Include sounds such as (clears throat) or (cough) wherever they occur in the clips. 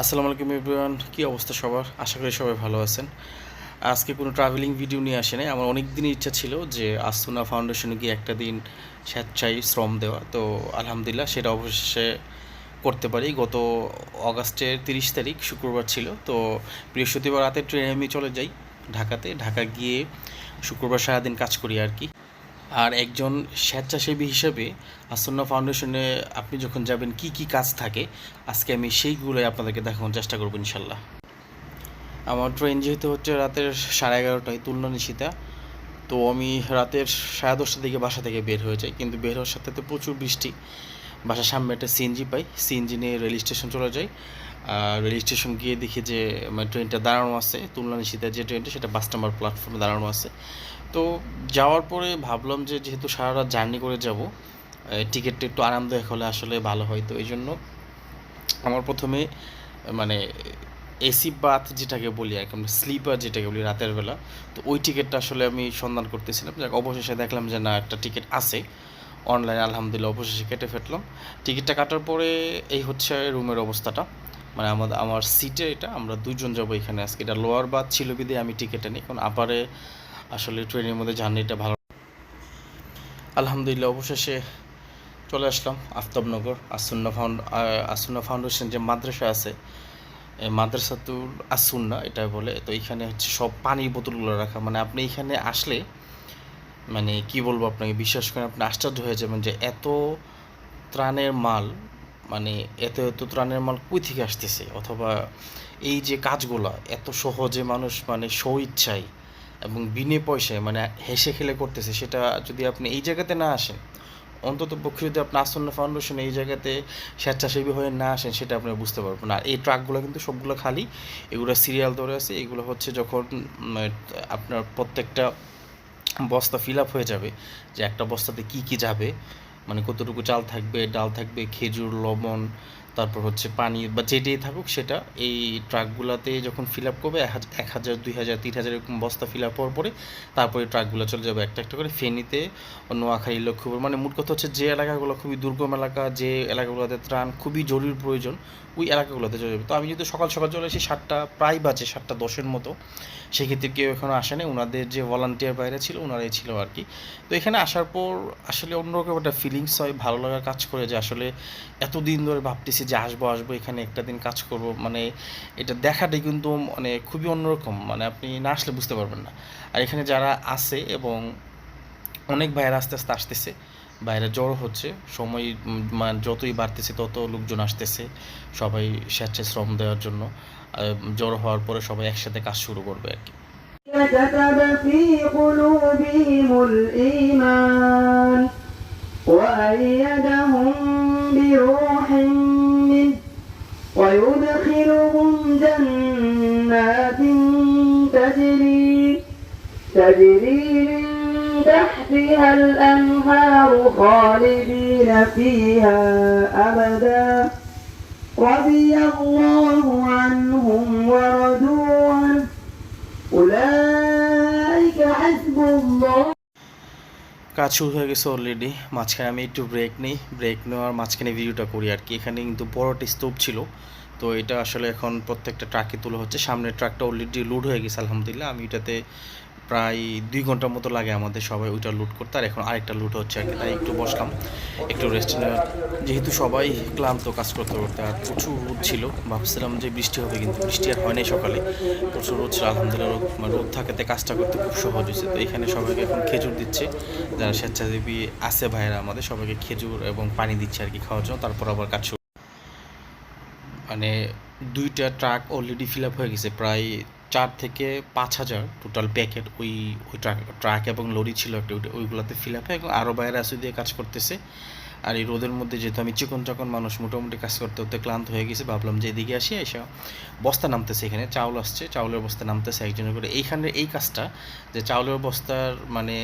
আসসালামু আলাইকুম এভরিওয়ান, কী অবস্থা সবার? আশা করি সবাই ভালো আছেন। আজকে কোনো ট্রাভেলিং ভিডিও নিয়ে আসে নাই আমার অনেক দিনই ইচ্ছা ছিল যে আসুনা ফাউন্ডেশনে গিয়ে একটা দিন স্বেচ্ছায় শ্রম দেওয়া। তো আলহামদুলিল্লাহ সেটা অবশেষে করতে পারি। গত অগাস্টের তিরিশ তারিখ শুক্রবার ছিল। তো বৃহস্পতিবার রাতে ট্রেনে আমি চলে যাই ঢাকাতে। ঢাকা গিয়ে শুক্রবার সারাদিন কাজ করি আর কি। আর একজন স্বেচ্ছাসেবী হিসেবে আসন্না ফাউন্ডেশনে আপনি যখন যাবেন, কি কি কাজ থাকে, আজকে আমি সেইগুলোই আপনাদেরকে দেখানোর চেষ্টা করব ইনশাল্লাহ। আমার ট্রেন যেহেতু হচ্ছে রাতের সাড়ে এগারোটায় তুলনা নিশিতা তো আমি রাতের সাড়ে দশটার দিকে বাসা থেকে বের হয়ে যাই। কিন্তু বের হওয়ার সাথে তো প্রচুর বৃষ্টি। বাসার সামনে একটা সিএনজি পাই, সিএনজি নিয়ে রেল স্টেশন চলে যাই। রেল স্টেশন গিয়ে দেখি যে মানে ট্রেনটা দাঁড়ানো আছে। তুলনা নিশিতা যে ট্রেনটা, সেটা বাস নাম্বার প্ল্যাটফর্মে দাঁড়ানো আছে। তো যাওয়ার পরে ভাবলাম যে যেহেতু সারা রাত জার্নি করে যাব টিকিটটা একটু আরামদায়ক হলে আসলে ভালো হয়। তো এই জন্য আমার প্রথমে মানে এসি বাথ যেটাকে বলি আর কি, আমরা স্লিপার যেটাকে বলি রাতের বেলা, তো ওই টিকিটটা আসলে আমি সন্ধান করতেছিলাম। যাক, অবশেষে দেখলাম যে না, একটা টিকিট আছে। অনলাইন আলহামদুলিল্লাহ অবশেষে কেটে ফেটলাম টিকিটটা কাটার পরে এই হচ্ছে রুমের অবস্থাটা। মানে আমাদের আমার সিটে এটা, আমরা দুজন যাব এখানে। আজকে এটা লোয়ার বাথ ছিল বিদে আমি টিকিটটা নিই। কারণ আপারে আসলে ট্রেনের মধ্যে জার্নিটা ভালো আলহামদুলিল্লাহ, অবশেষে চলে আসলাম আফতাবনগর, আসুন্না ফাউন্ড আসুন্না ফাউন্ডেশন যে মাদ্রাসা আছে মাদ্রাসাতুল আসুন্না এটা বলে। তো এখানে হচ্ছে সব পানির বোতলগুলো রাখা। মানে আপনি এখানে আসলে মানে কি বলব আপনাকে, বিশ্বাস করেন আপনি আশ্চর্য হয়ে যাবেন যে এত ত্রাণের মাল মানে এত এত ত্রাণের মাল কই থেকে আসতেছে? অথবা এই যে কাজগুলো, এত সহজে মানুষ মানে স্বইচ্ছায় এবং বিনে পয়সায় মানে হেসে খেলে করতেছে, সেটা যদি আপনি এই জায়গাতে না আসেন, অন্তত পক্ষে যদি আপনি আসন্ন ফাউন্ডেশন এই জায়গাতে স্বেচ্ছাসেবী হয়ে না আসেন, সেটা আপনি বুঝতে পারবেন। আর এই ট্রাকগুলো কিন্তু সবগুলো খালি, এগুলো সিরিয়াল ধরে আছে, এগুলো হচ্ছে যখন আপনার প্রত্যেকটা বস্তা ফিল আপ হয়ে যাবে, যে একটা বস্তাতে কি কি যাবে মানে কতটুকু চাল থাকবে, ডাল থাকবে, খেজুর, লবণ তারপর হচ্ছে পানি বা যেটাই থাকুক সেটা এই ট্রাকগুলোতে যখন ফিল আপ করবে, এক হাজার, দুই হাজার, তিন হাজার এরকম বস্তা ফিল আপ হওয়ার পরে তারপরে ট্রাকগুলো চলে যাবে। একটা একটা করে ফেনীতে নোয়াখালী লক্ষ্মীপুর। মানে মোট কথা হচ্ছে যে এলাকাগুলো খুবই দুর্গম এলাকা, যে এলাকাগুলোতে ত্রাণ খুবই জরুরি প্রয়োজন, ওই এলাকাগুলোতে চলে যাবে। তো আমি যদি সকাল সকাল চলে আসি, সাতটা, প্রায় বাজে সাতটা দশের মতো। সেক্ষেত্রে কেউ এখনও আসেনি ওনাদের যে ভলান্টিয়ার বাইরে ছিল ওনারাই ছিল আর কি। তো এখানে আসার পর আসলে অন্যরকম একটা ফিলিংস হয়, ভালো লাগা কাজ করে যে আসলে এতদিন ধরে ভাবতেছি যে আসবো আসবো এখানে একটা দিন কাজ করব মানে এটা দেখাটাই কিন্তু মানে খুবই অন্যরকম মানে আপনি না আসলে বুঝতে পারবেন না আর এখানে যারা আছে এবং অনেক ভাইয়েরা আস্তে আস্তে আসতেছে বাইরে জ্বর হচ্ছে সময় উম, মানে যতই বাড়তেছে তত লোকজন আসতেছে সবাই স্বেচ্ছায় শ্রম দেওয়ার জন্য আহ, জ্বর হওয়ার পরে সবাই একসাথে কাজ শুরু করবে আর কি كتب في قلوبهم الإيمان وأيدهم بروح منه ويدخلهم جنات تجري تجري من تحتها الأنهار خالدين فيها أبدا. رضي الله عنهم ورضوا কাজ শুরু হয়ে গেছে অলরেডি মাঝখানে আমি একটু ব্রেক নিই। ব্রেক নেওয়ার মাঝখানে ভিডিওটা করি আর কি। এখানে কিন্তু বড় স্তূপ ছিল। তো এটা আসলে এখন প্রত্যেকটা ট্রাকে তোলা হচ্ছে। সামনের ট্রাকটা অলরেডি লোড হয়ে গেছে, আলহামদুলিল্লাহ। আমি এটাতে প্রায় দুই ঘণ্টার মতো লাগে আমাদের সবাই ওইটা লুট করতে। আর এখন আরেকটা লুট হচ্ছে আর কি, তাই একটু বসলাম, একটু রেস্ট নেওয়ার। যেহেতু সবাই ক্লান্ত কাজ করতে করতে, আর প্রচুর রোদ ছিল, ভাবছিলাম যে বৃষ্টি হবে, কিন্তু বৃষ্টি আর হয় নাই সকালে। প্রচুর রোদ ছিল, আলহামদুলিল্লাহ রোদ মানে রোদ থাকাতে কাজটা করতে খুব সহজ হয়েছে। তো এখানে সবাইকে এখন খেজুর দিচ্ছে। যারা স্বেচ্ছাসেবী আছে ভাইয়েরা আমাদের, সবাইকে খেজুর এবং পানি দিচ্ছে আর কি খাওয়ার জন্য। তারপর আবার কাজ মানে দুইটা ট্রাক অলরেডি ফিল আপ হয়ে গেছে, প্রায় চার থেকে পাঁচ হাজার টোটাল প্যাকেট ওই ওই ট্রাক ট্রাক এবং লরি ছিল একটা ওইগুলোতে ফিল আপ হয় এবং আরও বাইরে আসে দিয়ে কাজ করতেছে। আর এই রোদের মধ্যে যেহেতু আমি চিকন চাকন মানুষ, মোটামুটি কাজ করতে করতে ক্লান্ত হয়ে গেছে, ভাবলাম যে এদিকে আসি, এসে বস্তা নামতেছে এখানে, চাউল আসছে, চাউলের বস্তা নামতেছে একজনের করে এইখানে এই কাজটা, যে চাউলের বস্তার মানে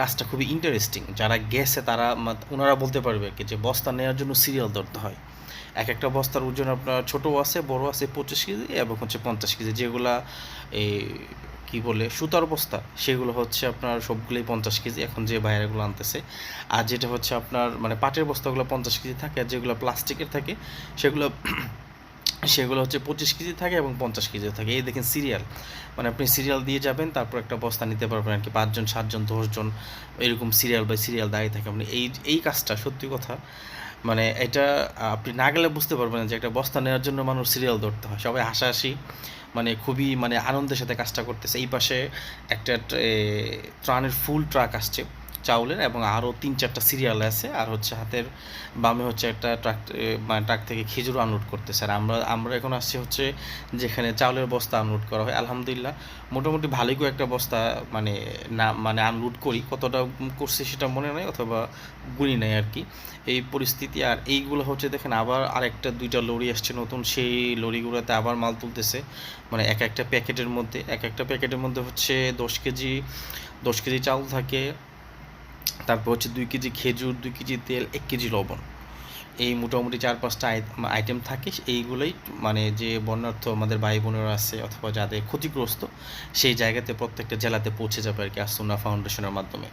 কাজটা খুবই ইন্টারেস্টিং যারা গেছে তারা ওনারা বলতে পারবে কি যে বস্তা নেওয়ার জন্য সিরিয়াল ধরতে হয়। এক একটা বস্তার ওজন আপনার ছোটো আছে বড় আছে, পঁচিশ কেজি এবং হচ্ছে পঞ্চাশ কেজি। যেগুলা এই কি বলে, সুতার বস্তা, সেগুলো হচ্ছে আপনার সবগুলোই পঞ্চাশ কেজি। এখন যে বাইরেগুলো আনতেছে, আর যেটা হচ্ছে আপনার মানে পাটের বস্তাগুলো পঞ্চাশ কেজি থাকে, আর যেগুলো প্লাস্টিকের থাকে, সেগুলো (clears throat) সেগুলো হচ্ছে পঁচিশ কেজি থাকে এবং পঞ্চাশ কেজি থাকে। এই দেখেন সিরিয়াল মানে আপনি সিরিয়াল দিয়ে যাবেন, তারপর একটা বস্তা নিতে পারবেন আর কি, পাঁচজন, সাতজন, দশজন, এরকম সিরিয়াল বাই সিরিয়াল দাঁড়িয়ে থাকে। আপনি এই এই কাজটা সত্যি কথা মানে এটা, আপনি না গেলে বুঝতে পারবেন যে একটা বস্তা নেওয়ার জন্য মানুষ সিরিয়াল ধরতে হয়। সবাই হাসাহাসি মানে খুবই মানে আনন্দের সাথে কাজটা করতেছে। এই পাশে একটা ত্রাণের ফুল ট্রাক আসছে। চাউলের এবং আরও তিন চারটা সিরিয়াল আছে। আর হচ্ছে হাতের বামে হচ্ছে একটা ট্রাক মানে ট্রাক থেকে খেজুর আনলোড করতেছে। আর আমরা আমরা এখন আসছি হচ্ছে যেখানে চাউলের বস্তা আনলোড করা হয়। আলহামদুলিল্লাহ, মোটামুটি ভালোই একটা বস্তা মানে না মানে আনলোড করি। কতটা করছি সেটা মনে নেই অথবা গুনি নেই আর কি। এই পরিস্থিতি, আর এইগুলো হচ্ছে দেখেন আবার আরেকটা, দুইটা লরি আসছে নতুন। সেই লরিগুলোতে আবার মাল তুলতেছে। মানে এক একটা প্যাকেটের মধ্যে, এক একটা প্যাকেটের মধ্যে হচ্ছে দশ কেজি দশ কেজি চাউল থাকে। তারপর হচ্ছে দুই কেজি খেজুর, দুই কেজি তেল, এক কেজি লবণ। এই মোটামুটি চার পাঁচটা আইটেম থাকে। এইগুলোই মানে যে বন্যার্থ আমাদের ভাই বোনেরা আছে অথবা যাদের ক্ষতিগ্রস্ত, সেই জায়গাতে প্রত্যেকটা জেলাতে পৌঁছে যাবে আর কি আসুনা ফাউন্ডেশনের মাধ্যমে।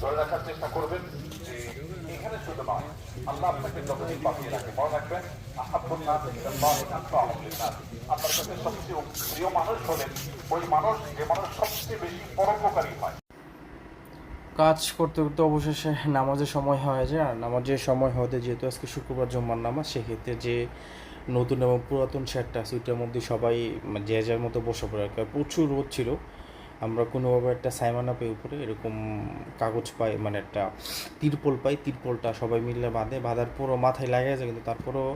ধরে রাখার চেষ্টা করবেন যে এখানে শুধু নয় আল্লাহ আপনাকে যতদিন বাঁচিয়ে রাখে মনে রাখবেন কাজ করতে করতে অবশেষে নামাজের সময় হয়ে যায়, আর নামাজের সময় হতে যেহেতু আজকে শুক্রবার জম্মার নামাজ, সেক্ষেত্রে যে নতুন এবং পুরাতন শার্টটা আছে, ওইটার মধ্যে সবাই মানে যে যার মতো বসে পড়ে, আর প্রচুর রোদ ছিল। আমরা কোনোভাবে একটা সাইমানা পেয়ে উপরে, এরকম কাগজ পাই মানে একটা তিরপল পাই, তিরপলটা সবাই মিলে বাঁধে। বাঁধার পুরো মাথায় লাগে যায় কিন্তু তারপরও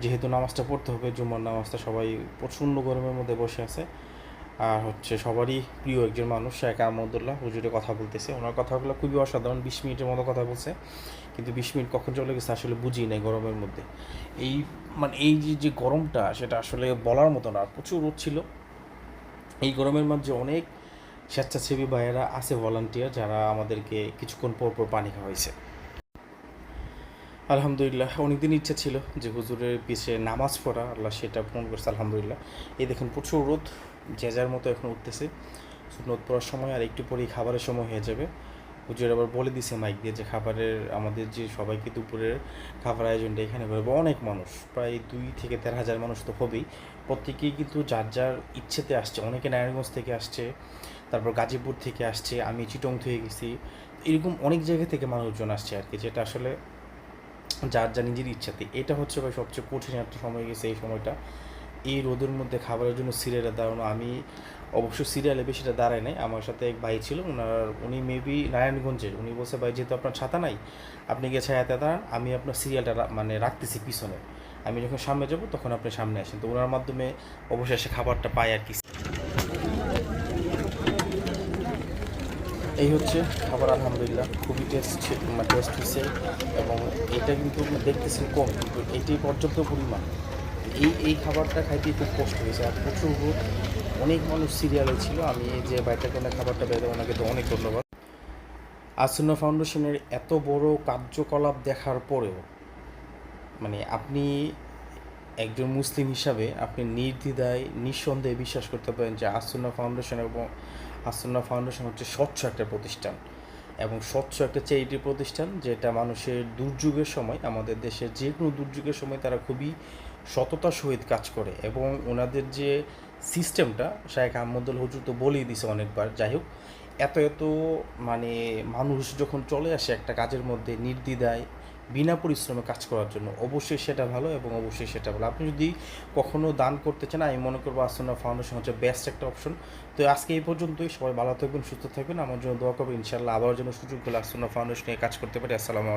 যেহেতু নামাজটা পড়তে হবে জুম্মার নামাজটা সবাই প্রচণ্ড গরমের মধ্যে বসে আছে। আর হচ্ছে সবারই প্রিয় একজন মানুষ, শেখ আহমদুল্লাহ। হুজুরে কথা বলতেছে। ওনার কথাগুলো খুবই অসাধারণ, বিশ মিনিটের মতো কথা বলছে। কিন্তু বিশ মিনিট কখন চলে গেছে আসলে বুঝি নাই গরমের মধ্যে। এই মানে এই যে যে গরমটা, সেটা আসলে বলার মতো না। প্রচুর রোদ ছিল। এই গরমের মধ্যে অনেক স্বেচ্ছাসেবী ভাইয়েরা আছে ভলান্টিয়ার যারা আমাদেরকে কিছুক্ষণ পর পর পানি খাওয়াইছে। আলহামদুলিল্লাহ, অনেকদিন ইচ্ছা ছিল যে হুজুরের পিছে নামাজ পড়া, আল্লাহ সেটা পূরণ করছে, আলহামদুলিল্লাহ। এই দেখুন, প্রচুর রোদ, যে যার মতো এখন উঠতেছে। সুন্নত পড়ার সময় আর একটু পরেই খাবারের সময় হয়ে যাবে। হুজুর আবার বলে দিছে মাইক দিয়ে যে খাবারের, আমাদের যে সবাইকে দুপুরের খাবার আয়োজনটা এখানে করব অনেক মানুষ, প্রায় দুই থেকে তেরো হাজার মানুষ তো হবেই। প্রত্যেকেই কিন্তু যার যার ইচ্ছেতে আসছে, অনেকে নারায়ণগঞ্জ থেকে আসছে, তারপর গাজীপুর থেকে আসছে, আমি চিটং থেকে গেছি। এরকম অনেক জায়গা থেকে মানুষজন আসছে আর কি, যেটা আসলে যার যা নিজের ইচ্ছাতে। এটা হচ্ছে ভাই সবচেয়ে কঠিন একটা সময় গেছে এই সময়টা। এই রোদের মধ্যে খাবারের জন্য সিরিয়ালে দাঁড়ানো আমি অবশ্য সিরিয়ালে বেশিটা দাঁড়াই নাই। আমার সাথে এক ভাই ছিল ওনার উনি মেবি নারায়ণগঞ্জের। উনি বলছে, ভাই, যেহেতু আপনার ছাতা নাই, আপনি গিয়ে ছায়াতে দাঁড়ান, আমি আপনার সিরিয়ালটা মানে রাখতেছি পিছনে। আমি যখন সামনে যাব, তখন আপনি সামনে আসেন। তো ওনার মাধ্যমে অবশেষে খাবারটা পাই আর কি। এই হচ্ছে খাবার, আলহামদুলিল্লাহ, খুবই টেস্ট টেস্ট হয়েছে এবং এটা কিন্তু দেখতেছেন কম, কিন্তু এটাই পর্যাপ্ত পরিমাণ। এই এই খাবারটা খাইতে খুব কষ্ট হয়েছে আর প্রচুর অনেক মানুষ সিরিয়ালে ছিল। আমি এই যে বাইটা কোনো খাবারটা বেঁধে ওনাকে তো অনেক ধন্যবাদ। আসুনা ফাউন্ডেশনের এত বড় কার্যকলাপ দেখার পরেও মানে আপনি একজন মুসলিম হিসাবে আপনি নির্দ্বিধায়, নিঃসন্দেহে বিশ্বাস করতে পারেন যে আসুন্না ফাউন্ডেশন এবং আসুন্না ফাউন্ডেশন হচ্ছে স্বচ্ছ একটা প্রতিষ্ঠান। এবং স্বচ্ছ একটা চ্যারিটি প্রতিষ্ঠান, যেটা মানুষের দুর্যোগের সময়, আমাদের দেশের যে কোনো দুর্যোগের সময় তারা খুবই সততার সহিত কাজ করে। এবং ওনাদের যে সিস্টেমটা শাহেখ আহমদুল হুজুর তো বলেই দিছে অনেকবার, যাই হোক, এত এত মানে মানুষ যখন চলে আসে একটা কাজের মধ্যে, নির্দ্বিধায় বিনা পরিশ্রমে কাজ করার জন্য অবশ্যই সেটা ভালো এবং অবশ্যই সেটা ভালো। আপনি যদি কখনো দান করতে চান, আমি মনে করব আসনা ফাউন্ডেশন হচ্ছে বেস্ট একটা অপশন তো আজকে এই পর্যন্তই, সবাই ভালো থাকবেন, সুস্থ থাকবেন। আমার জন্য দোয়া করবেন ইনশাল্লাহ আবার যেন সুযোগ পেলে আসনা ফাউন্ডেশনে কাজ করতে পারি। আসসালামু